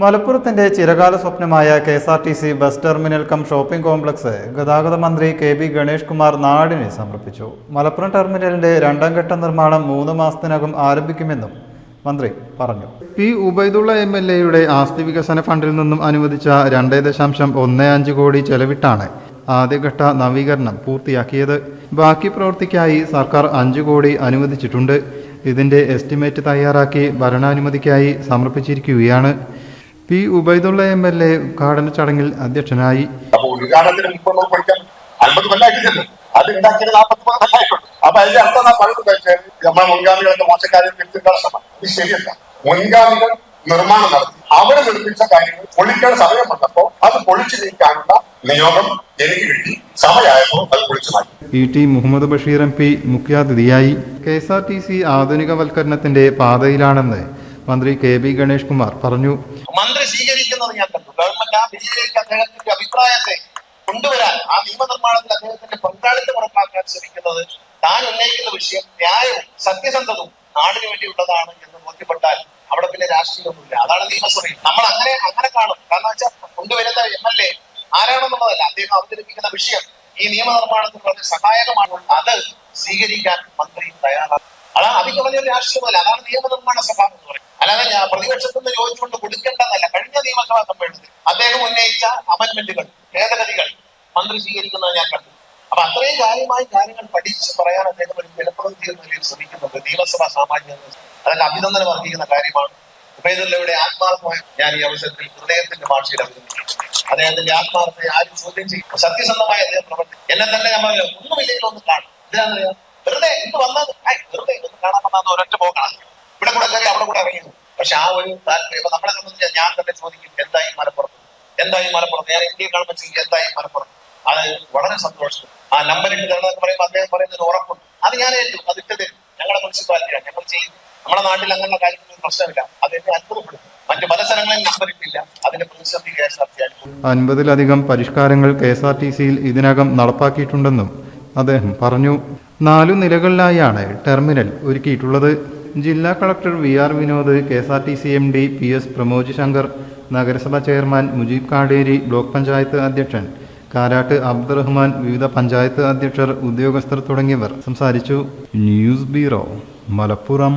മലപ്പുറത്തിന്റെ ചിരകാല സ്വപ്നമായ K S R T C bus terminal cum shopping complex ഗതാഗത മന്ത്രി കെ ബി ഗണേഷ് കുമാർ നാടിന് സമർപ്പിച്ചു. മലപ്പുറം ടെർമിനലിന്റെ രണ്ടാം ഘട്ട നിർമ്മാണം മൂന്ന് മാസത്തിനകം ആരംഭിക്കുമെന്നും മന്ത്രി പറഞ്ഞു. പി ഉബൈദുള്ള എം എൽ എയുടെ ആസ്തി വികസന ഫണ്ടിൽ നിന്നും അനുവദിച്ച രണ്ടേ ദശാംശം ഒന്ന് അഞ്ച് കോടി ചെലവിട്ടാണ് ആദ്യഘട്ട നവീകരണം പൂർത്തിയാക്കിയത്. ബാക്കി പ്രവൃത്തിക്കായി സർക്കാർ അഞ്ച് കോടി അനുവദിച്ചിട്ടുണ്ട്. ഇതിന്റെ എസ്റ്റിമേറ്റ് തയ്യാറാക്കി ഭരണാനുമതിക്കായി സമർപ്പിച്ചിരിക്കുകയാണ്. P Ubaidulla M L A ഉദ്ഘാടന ചടങ്ങിൽ അധ്യക്ഷനായി. അത് ഉണ്ടാക്കിയത് നാൽപ്പത്തി അപ്പൊ അതിന്റെ അർത്ഥം നാം നമ്മുടെ മുൻഗാമികളൊക്കെ ശ്രമം. ഇത് ശരിയല്ല. മുൻഗാമികൾ നിർമ്മാണം നടത്തി. അവർ നിർമ്മിച്ച കാര്യങ്ങൾ പൊളിക്കാൻ സമയം വന്നപ്പോ അത് പൊളിച്ചു നീക്കാനുള്ള നിയോഗം എനിക്ക് കിട്ടി. സമയമായപ്പോ അത് പൊളിച്ചു മാറ്റി. E T Muhammad Basheer M P മുഖ്യാതിഥിയായി. K S R T C ആധുനികവൽക്കരണത്തിന്റെ പാതയിലാണെന്ന് മന്ത്രി കെ ബി ഗണേഷ് കുമാർ പറഞ്ഞു. മന്ത്രി സ്വീകരിക്കുന്നത് ഞാൻ കണ്ടു ഗവൺമെന്റ് ആ ബിജെപിക്ക് അദ്ദേഹത്തിന്റെ അഭിപ്രായത്തെ കൊണ്ടുവരാൻ ആ നിയമനിർമ്മാണത്തിൽ അദ്ദേഹത്തിന്റെ പങ്കാളിത്തം ഉറപ്പാക്കാൻ ശ്രമിക്കുന്നത് താൻ ഉന്നയിക്കുന്ന വിഷയം ന്യായവും സത്യസന്ധതവും നാടിനു വേണ്ടിയുള്ളതാണ് എന്ന് ബോധ്യപ്പെട്ടാൽ അവിടെ പിന്നെ രാഷ്ട്രീയമൊന്നുമില്ല. അതാണ് നിയമസഭയിൽ. നമ്മൾ അങ്ങനെ അങ്ങനെ കാണും. കാരണം വെച്ചാൽ കൊണ്ടുവരുന്ന എം എൽ എ ആരാണെന്നുള്ളതല്ല. അദ്ദേഹം അവതരിപ്പിക്കുന്ന വിഷയം ഈ നിയമനിർമ്മാണത്തിന് വളരെ സഹായകമാണ്. അത് സ്വീകരിക്കാൻ മന്ത്രി തയ്യാറാണ്. അതാണ് അതിൽ പറഞ്ഞ രാഷ്ട്രീയമല്ല. അതാണ് നിയമനിർമ്മാണ സഭ എന്ന് പറയുന്നത്. അല്ലാതെ ഞാൻ പ്രതിപക്ഷത്തു നിന്ന് ചോദിച്ചുകൊണ്ട് കഴിഞ്ഞ നിയമസഭാ സമ്മേളനത്തിൽ അദ്ദേഹം ഉന്നയിച്ച അമൻമെന്റുകൾ ഭേദഗതികൾ മന്ത്രി സ്വീകരിക്കുന്നത് ഞാൻ കണ്ടു. അപ്പൊ അത്രയും കാര്യമായി കാര്യങ്ങൾ പഠിച്ച് പറയാൻ അദ്ദേഹം ഒരു ജനപ്രതിനിധി എന്ന നിലയിൽ ശ്രമിക്കുന്നുണ്ട് നിയമസഭാ സാമാന്യ അതൊക്കെ അഭിനന്ദനം അർഹിക്കുന്ന കാര്യമാണ്. ഉപേന്ദ്രയുടെ ആത്മാർത്ഥമായ ഞാൻ ഈ അവസരത്തിൽ ഹൃദയത്തിന്റെ ഭാഷയിൽ അഭിനന്ദിക്കുന്നു. അദ്ദേഹത്തിന്റെ ആത്മാർത്ഥത്തെ ആരും ചോദ്യം ചെയ്യും സത്യസന്ധമായി അദ്ദേഹം പ്രവർത്തിക്കും. എന്നെ തന്നെ നമ്മൾ ഒന്നുമില്ലെങ്കിൽ ഒന്ന് കാണും. ഇതിനാ വെറുതെ ഇന്ന് വന്നത് വെറുതെ ഒന്ന് കാണാൻ വന്നാന്ന് ഒരൊറ്റ പോക്കാണ് ഇവിടെ കൂടെ കയറി അവിടെ കൂടെ ഇറങ്ങിയത് പക്ഷെ ആ ഒരു താല്പര്യം ഇപ്പൊ നമ്മളെ സംബന്ധിച്ച് ഞാൻ തന്നെ ചോദിക്കും എന്തായി മലപ്പുറത്ത്? എന്തായി മലപ്പുറത്ത്? ഞാൻ ഇന്ത്യയെ കാണുമ്പോൾ എന്തായി മലപ്പുറത്ത്? അത് വളരെ സന്തോഷം. ആ നമ്പർ ഇട്ട് തരണമെന്ന് പറയുമ്പോൾ അദ്ദേഹം പറയുന്നത് ഉറപ്പുണ്ട്. അത് ഞാൻ ഏറ്റവും അത് ഇട്ട് തരും ഞങ്ങളുടെ മുനിസിപ്പാലിറ്റിയാണ് ഞങ്ങൾ ചെയ്യും നമ്മുടെ നാട്ടിൽ അങ്ങനെയുള്ള കാര്യങ്ങളൊന്നും പ്രശ്നമില്ല. അത് എന്നെ അത്ഭുതപ്പെടും പല സ്ഥലങ്ങളിൽ നമ്പർ ഇട്ടില്ല. അതിന്റെ പ്രതിസന്ധി കെ എസ് ആർ ടി അൻപതിലധികം പരിഷ്കാരങ്ങൾ കെ എസ് ആർ ടി സിയിൽ ഇതിനകം നടപ്പാക്കിയിട്ടുണ്ടെന്നും അദ്ദേഹം പറഞ്ഞു. നാലു നിലകളിലായാണ് ടെർമിനൽ ഒരുക്കിയിട്ടുള്ളത്. ജില്ലാ collector V R Vinod K S R T C M D P S Pramoj Shankar നഗരസഭാ ചെയർമാൻ മുജീബ് കാടേരി ബ്ലോക്ക് പഞ്ചായത്ത് അധ്യക്ഷൻ കാരാട്ട് അബ്ദുറഹ്മാൻ വിവിധ പഞ്ചായത്ത് അധ്യക്ഷർ ഉദ്യോഗസ്ഥർ തുടങ്ങിയവർ സംസാരിച്ചു. News bureau Malappuram.